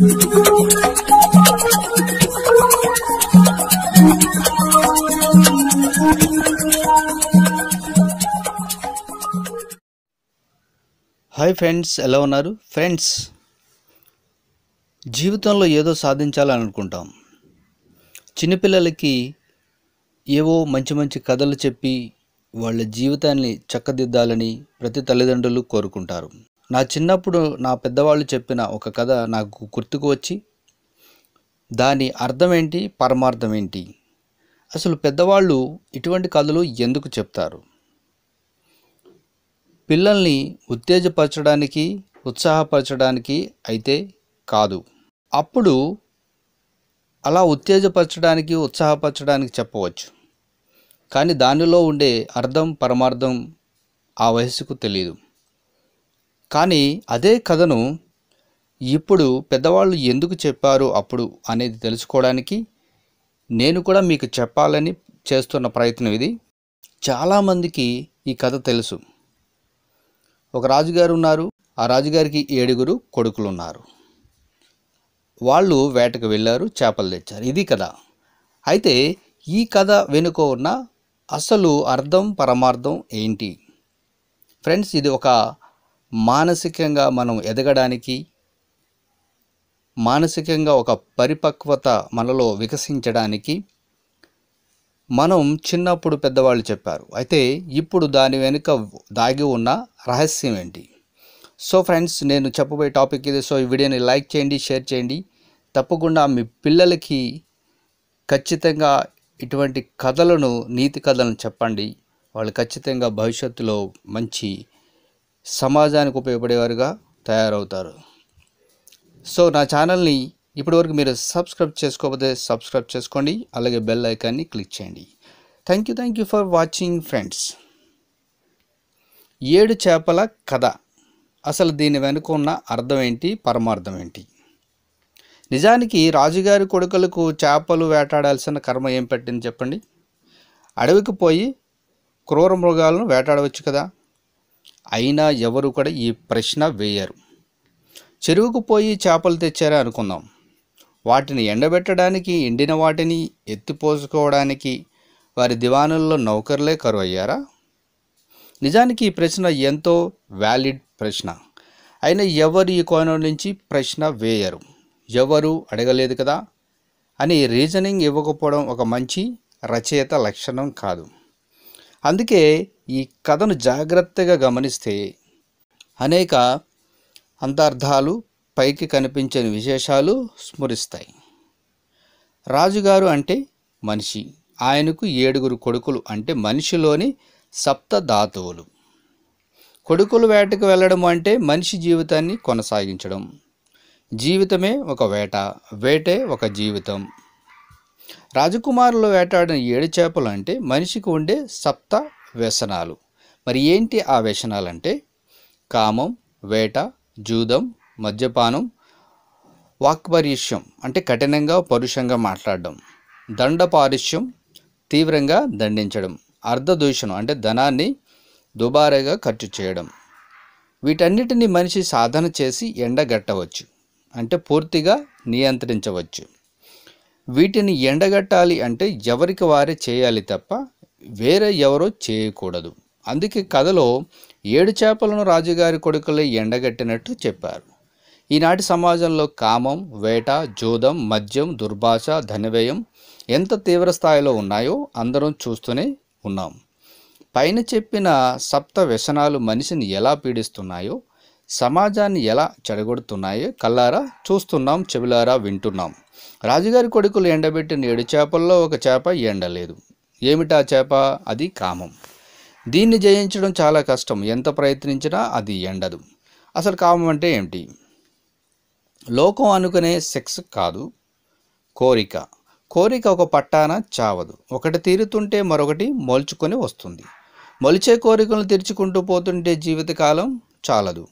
Hi friends ఎలా ఉన్నారు? Friends జీవితంలో ఏదో సాధించాలని అనుకుంటాం చిన్నపిల్లలకి ఏవో మంచి మంచి కథలు చెప్పి వాళ్ళ జీవితాన్ని చక్కదిద్దాలని ప్రతి తల్లిదండ్రులు కోరుకుంటారు. నా చిన్నప్పుడు నా పెద్దవాళ్ళు చెప్పిన ఒక కథ నాకు గుర్తుకు వచ్చి దాని అర్థం ఏంటి పరమార్థం ఏంటి అసలు పెద్దవాళ్ళు ఇటువంటి కథలు ఎందుకు చెప్తారు? పిల్లల్ని ఉత్తేజపరచడానికి ఉత్సాహపరచడానికి అయితే కాదు. అప్పుడు అలా ఉత్తేజపరచడానికి ఉత్సాహపరచడానికి చెప్పవచ్చు. కానీ దానిలో ఉండే అర్థం పరమార్థం ఆ వయసుకు తెలియదు కానీ అదే కథను ఇప్పుడు పెద్దవాళ్ళు ఎందుకు చెప్పారు అప్పుడు అనేది తెలుసుకోవడానికి నేను కూడా మీకు చెప్పాలని చేస్తున్న ప్రయత్నం ఇది. చాలామందికి ఈ కథ తెలుసు. ఒక రాజుగారు ఉన్నారు. ఆ రాజుగారికి ఏడుగురు కొడుకులు ఉన్నారు వాళ్ళు వేటకు వెళ్ళారు చేపలు తెచ్చారు. ఇది కథ. అయితే ఈ కథ వెనుక ఉన్న అసలు అర్థం పరమార్థం ఏంటి? ఫ్రెండ్స్ ఇది ఒక మానసికంగా మనం ఎదగడానికి మానసికంగా ఒక పరిపక్వత మనలో వికసించడానికి మనం చిన్నప్పుడు పెద్దవాళ్ళు చెప్పారు. అయితే ఇప్పుడు దాని వెనుక దాగి ఉన్న రహస్యం ఏంటి? సో ఫ్రెండ్స్ నేను చెప్పబోయే టాపిక్ ఇది. సో ఈ వీడియోని లైక్ చేయండి షేర్ చేయండి. తప్పకుండా మీ పిల్లలకి ఖచ్చితంగా ఇటువంటి కథలను నీతి కథలను చెప్పండి. వాళ్ళు ఖచ్చితంగా భవిష్యత్తులో మంచి సమాజానికి ఉపయోగపడేవారుగా తయారవుతారు. సో నా ఛానల్ని ఇప్పటివరకు మీరు సబ్స్క్రైబ్ చేసుకోకపోతే సబ్స్క్రైబ్ చేసుకోండి. అలాగే బెల్ ఐకాన్ని క్లిక్ చేయండి. Thank you thank you for watching friends. ఏడు చేపల కథ. అసలు దీని వెనుక ఉన్న అర్థం ఏంటి? పరమార్థం ఏంటి? నిజానికి రాజుగారి కొడుకులకు చేపలు వేటాడాల్సిన కర్మ ఏం పెట్టింది చెప్పండి? అడవికి పోయి క్రూర మృగాలను వేటాడవచ్చు కదా. అయినా ఎవరు కూడా ఈ ప్రశ్న వేయరు. చెరువుకు పోయి చేపలు తెచ్చారా అనుకుందాం. వాటిని ఎండబెట్టడానికి ఎండిన వాటిని ఎత్తిపోసుకోవడానికి వారి దివానుల్లో నౌకర్లే కరువయ్యారా? నిజానికి ఈ ప్రశ్న ఎంతో వ్యాలిడ్ ప్రశ్న. అయినా ఎవరు ఈ కోణం నుంచి ప్రశ్న వేయరు? ఎవరు అడగలేదు కదా? అని రీజనింగ్ ఇవ్వకపోవడం ఒక మంచి రచయిత లక్షణం కాదు. అందుకే ఈ కథను జాగ్రత్తగా గమనిస్తే అనేక అంతర్థాలు పైకి కనిపించని విశేషాలు స్మరిస్తాయి. రాజుగారు అంటే మనిషి ఆయనకు ఏడుగురు కొడుకులు అంటే మనిషిలోని సప్త ధాతువులు కొడుకులు వేటకు వెళ్ళడం అంటే మనిషి జీవితాన్ని కొనసాగించడం. జీవితమే ఒక వేట వేటే ఒక జీవితం. రాజకుమారులు వేటాడిన ఏడు చేపలు అంటే మనిషికి ఉండే సప్త వ్యసనాలు. మరి ఏంటి ఆ వ్యసనాలు అంటే కామం వేట జూదం మద్యపానం వాక్పరిష్యం అంటే కఠినంగా పరుషంగా మాట్లాడడం. దండపారుష్యం తీవ్రంగా దండించడం. అర్ధదూషణం అంటే ధనాన్ని దుబారాగా ఖర్చు చేయడం. వీటన్నిటిని మనిషి సాధన చేసి ఎండగట్టవచ్చు. అంటే పూర్తిగా నియంత్రించవచ్చు. వీటిని ఎండగట్టాలి అంటే ఎవరికి వారే చేయాలి తప్ప వేరే ఎవరో చేయకూడదు. అందుకే కథలో ఏడు చేపలను రాజుగారి కొడుకులే ఎండగట్టినట్టు చెప్పారు. ఈనాటి సమాజంలో కామం వేట జూదం మద్యం దుర్భాష ధనవ్యయం ఎంత తీవ్ర స్థాయిలో ఉన్నాయో అందరం చూస్తూనే ఉన్నాం. పైన చెప్పిన సప్త వ్యసనాలు మనిషిని ఎలా పీడిస్తున్నాయో సమాజాన్ని ఎలా చెడగొడుతున్నాయో కల్లారా చూస్తున్నాం చెవిలారా వింటున్నాం. రాజుగారి కొడుకులు ఎండబెట్టిన ఏడు చేపల్లో ఒక చేప ఎండలేదు. ఏమిటా చేప? అది కామం. దీన్ని జయించడం చాలా కష్టం. ఎంత ప్రయత్నించినా అది ఎండదు. అసలు కామం అంటే ఏమిటి? లోకం అనుకునే సెక్స్ కాదు కోరిక. కోరిక ఒక పట్టాన చావదు. ఒకటి తీరుతుంటే మరొకటి మోల్చుకొని వస్తుంది. మొలిచే కోరికలను తెరుచుకుంటూ పోతుంటే జీవితకాలం చాలదు.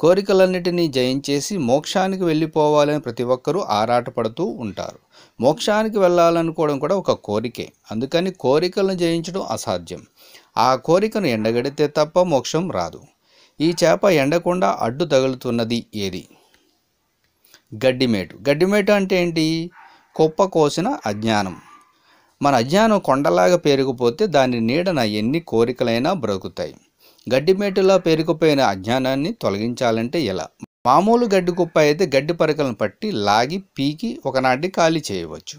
కోరికలన్నిటినీ జయించేసి మోక్షానికి వెళ్ళిపోవాలని ప్రతి ఒక్కరూ ఆరాటపడుతూ ఉంటారు. మోక్షానికి వెళ్ళాలనుకోవడం కూడా ఒక కోరికే. అందుకని కోరికలను జయించడం అసాధ్యం. ఆ కోరికను ఎండగడితే తప్ప మోక్షం రాదు. ఈ చేప ఎండకుండా అడ్డు తగులుతున్నది ఏది? గడ్డిమేటు. గడ్డిమేటు అంటే ఏంటి? కుప్ప కోసిన అజ్ఞానం. మన అజ్ఞానం కొండలాగా పేరుకుపోతే దాని నీడన ఎన్ని కోరికలైనా బ్రతుకుతాయి. గడ్డిమేటులా పేరుకుపోయిన అజ్ఞానాన్ని తొలగించాలంటే ఎలా? మామూలు గడ్డి కుప్ప అయితే గడ్డి పరికలను పట్టి లాగి పీకి ఒకనాటి ఖాళీ చేయవచ్చు.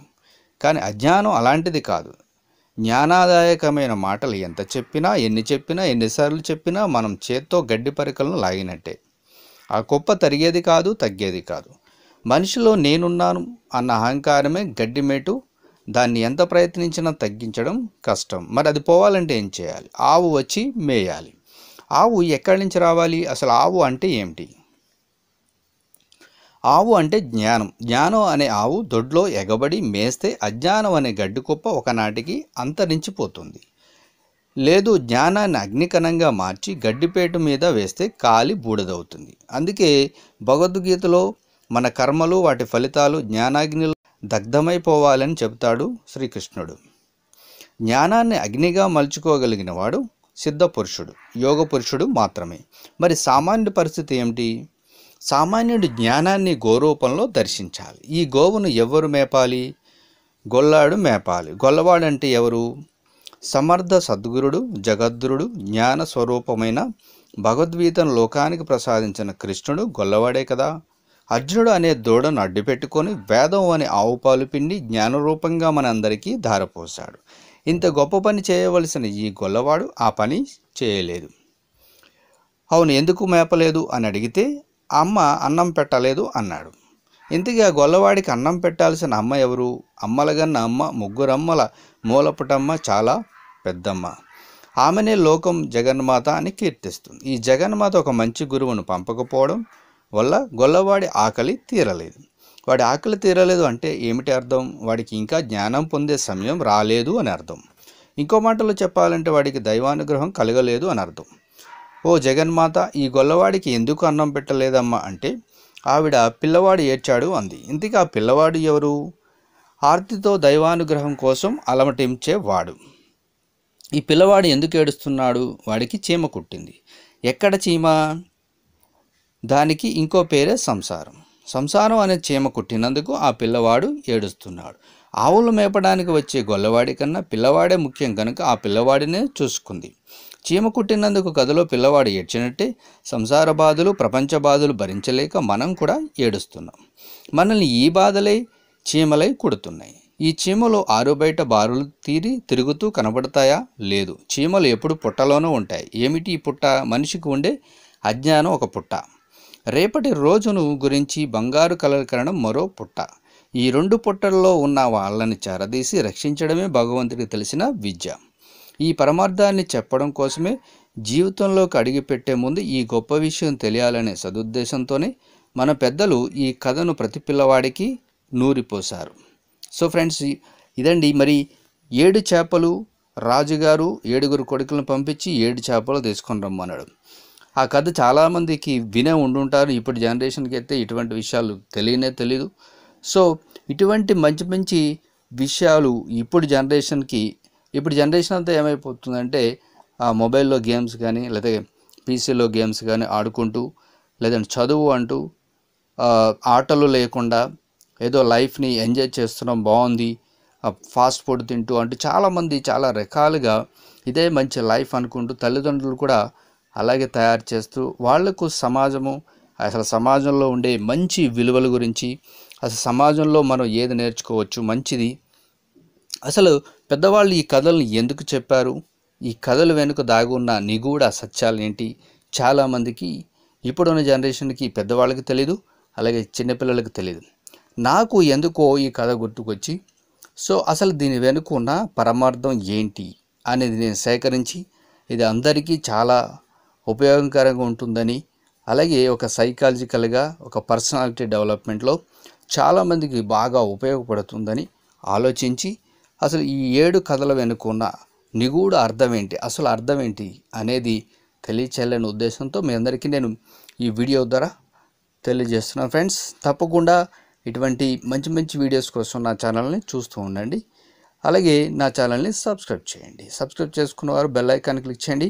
కానీ అజ్ఞానం అలాంటిది కాదు. జ్ఞానాదాయకమైన మాటలు ఎంత చెప్పినా ఎన్ని చెప్పినా ఎన్నిసార్లు చెప్పినా మనం చేత్తో గడ్డి పరికలను లాగినట్టే. ఆ కుప్ప తరిగేది కాదు తగ్గేది కాదు. మనిషిలో నేనున్నాను అన్న అహంకారమే గడ్డిమేటు. దాన్ని ఎంత ప్రయత్నించినా తగ్గించడం కష్టం. మరి అది పోవాలంటే ఏం చేయాలి? ఆవు వచ్చి మేయాలి. ఆవు ఎక్కడి నుంచి రావాలి? అసలు ఆవు అంటే ఏమిటి? ఆవు అంటే జ్ఞానం. జ్ఞానం అనే ఆవు దొడ్లో ఎగబడి మేస్తే అజ్ఞానం అనే గడ్డి కుప్ప ఒకనాటికి అంతరించిపోతుంది. లేదు జ్ఞానాన్ని అగ్నికణంగా మార్చి గడ్డిపేట మీద వేస్తే కాలి బూడిదవుతుంది. అందుకే భగవద్గీతలో మన కర్మలు వాటి ఫలితాలు జ్ఞానాగ్నిలో దగ్ధమైపోవాలని చెబుతాడు శ్రీకృష్ణుడు. జ్ఞానాన్ని అగ్నిగా మలుచుకోగలిగిన వాడు సిద్ధ పురుషుడు యోగ పురుషుడు మాత్రమే. మరి సామాన్య పరిస్థితి ఏమిటి? సామాన్యుడు జ్ఞానాన్ని గోరూపంలో దర్శించాలి. ఈ గోవును ఎవరు మేపాలి? గొల్లాడు మేపాలి. గొల్లవాడంటే ఎవరు? సమర్థ సద్గురుడు జగద్గురుడు జ్ఞాన స్వరూపమైన భగవద్గీతను లోకానికి ప్రసాదించిన కృష్ణుడు గొల్లవాడే కదా. అర్జునుడు అనే దూడను అడ్డుపెట్టుకొని వేదం అనే ఆవు పాలు పిండి జ్ఞానరూపంగా మనందరికీ ధారపోశాడు. ఇంత గొప్ప పని చేయవలసిన ఈ గొల్లవాడు ఆ పని చేయలేదు. అవును ఎందుకు మేపలేదు అని అడిగితే అమ్మ అన్నం పెట్టలేదు అన్నాడు. ఇంతకీ ఆ గొల్లవాడికి అన్నం పెట్టాల్సిన అమ్మ ఎవరు? అమ్మలగన్న అమ్మ ముగ్గురమ్మల మూలపుటమ్మ చాలా పెద్దమ్మ. ఆమెనే లోకం జగన్మాత అని కీర్తిస్తుంది. ఈ జగన్మాత ఒక మంచి గురువును పంపకపోవడం వల్ల గొల్లవాడి ఆకలి తీరలేదు. వాడి ఆకలి తీరలేదు అంటే ఏమిటి అర్థం? వాడికి ఇంకా జ్ఞానం పొందే సమయం రాలేదు అని అర్థం. ఇంకో మాటలో చెప్పాలంటే వాడికి దైవానుగ్రహం కలగలేదు అని అర్థం. ఓ జగన్మాత ఈ గొల్లవాడికి ఎందుకు అన్నం పెట్టలేదమ్మా అంటే ఆవిడ పిల్లవాడు ఏడ్చాడు అంది. ఇంతకీ ఆ పిల్లవాడు ఎవరు? ఆర్తితో దైవానుగ్రహం కోసం అలమటించేవాడు ఈ పిల్లవాడు ఎందుకు ఏడుస్తున్నాడు? వాడికి చీమ కుట్టింది. ఎక్కడ చీమ? దానికి ఇంకో పేరే సంసారం. సంసారం అనే చీమ కుట్టినందుకు ఆ పిల్లవాడు ఏడుస్తున్నాడు. ఆవులు మేపడానికి వచ్చే గొల్లవాడి కన్నా పిల్లవాడే ముఖ్యం కనుక ఆ పిల్లవాడినే చూసుకుంది. చీమ కుట్టినందుకు కథలో పిల్లవాడు ఏడ్చినట్టే సంసార బాధలు ప్రపంచ బాధలు భరించలేక మనం కూడా ఏడుస్తున్నాం. మనల్ని ఈ బాధలే చీమలై కుడుతున్నాయి. ఈ చీమలు ఆరు బయట బారులు తీరి తిరుగుతూ కనబడతాయా? లేదు. చీమలు ఎప్పుడు పుట్టలోనూ ఉంటాయి. ఏమిటి ఈ పుట్ట? మనిషికి ఉండే అజ్ఞానం ఒక పుట్ట. రేపటి రోజును గురించి బంగారు కలకరణం మరో పుట్ట. ఈ రెండు పుట్టల్లో ఉన్న వాళ్ళని చేరదీసి రక్షించడమే భగవంతుడికి తెలిసిన విద్య. ఈ పరమార్థాన్ని చెప్పడం కోసమే జీవితంలోకి అడిగిపెట్టే ముందు ఈ గొప్ప విషయం తెలియాలనే సదుద్దేశంతోనే మన పెద్దలు ఈ కథను ప్రతి పిల్లవాడికి నూరిపోశారు. సో ఫ్రెండ్స్ ఇదండి మరి ఏడు చేపలు రాజుగారు ఏడుగురు కొడుకులను పంపించి ఏడు చేపలు తీసుకొని రమ్మన్నాడు. ఆ కథ చాలామందికి వినే ఉండుంటారు. ఇప్పుడు జనరేషన్కి అయితే ఇటువంటి విషయాలు తెలియనే తెలియదు సో ఇటువంటి మంచి మంచి విషయాలు ఇప్పుడు జనరేషన్కి ఇప్పుడు జనరేషన్ అంతా ఏమైపోతుందంటే ఆ మొబైల్లో గేమ్స్ కానీ లేదా పీసీలో గేమ్స్ కానీ ఆడుకుంటూ లేదంటే చదువు అంటూ ఆటలు లేకుండా ఏదో లైఫ్ని ఎంజాయ్ చేస్తున్నాం బాగుంది ఫాస్ట్ ఫుడ్ తింటూ అంటూ చాలామంది చాలా రకాలుగా ఇదే మంచి లైఫ్ అనుకుంటూ తల్లిదండ్రులు కూడా అలాగే తయారు చేస్తూ వాళ్ళకు సమాజము అసలు సమాజంలో ఉండే మంచి విలువల గురించి అసలు సమాజంలో మనం ఏది నేర్చుకోవచ్చు మంచిది. అసలు పెద్దవాళ్ళు ఈ కథలను ఎందుకు చెప్పారు? ఈ కథలు వెనుక దాగి ఉన్న నిగూఢ సత్యాలు ఏంటి? చాలామందికి ఇప్పుడున్న జనరేషన్కి పెద్దవాళ్ళకి తెలియదు అలాగే చిన్నపిల్లలకి తెలియదు నాకు ఎందుకో ఈ కథ గుర్తుకొచ్చి సో అసలు దీని వెనుక ఉన్న పరమార్థం ఏంటి అనేది నేను సేకరించి ఇది అందరికీ చాలా ఉపయోగకరంగా ఉంటుందని అలాగే ఒక సైకాలజికల్గా ఒక పర్సనాలిటీ డెవలప్మెంట్లో చాలామందికి బాగా ఉపయోగపడుతుందని ఆలోచించి అసలు ఈ ఏడు కథల వెనుకున్న నిగూఢ అర్థం ఏంటి అసలు అర్థం ఏంటి అనేది తెలియచేయాలనే ఉద్దేశంతో మీ అందరికీ నేను ఈ వీడియో ద్వారా తెలియజేస్తున్నాను. ఫ్రెండ్స్ తప్పకుండా ఇటువంటి మంచి మంచి వీడియోస్ కోసం నా ఛానల్ని చూస్తూ ఉండండి. అలాగే నా ఛానల్ని సబ్స్క్రైబ్ చేయండి. సబ్స్క్రైబ్ చేసుకున్న వారు బెల్ ఐకాన్ క్లిక్ చేయండి.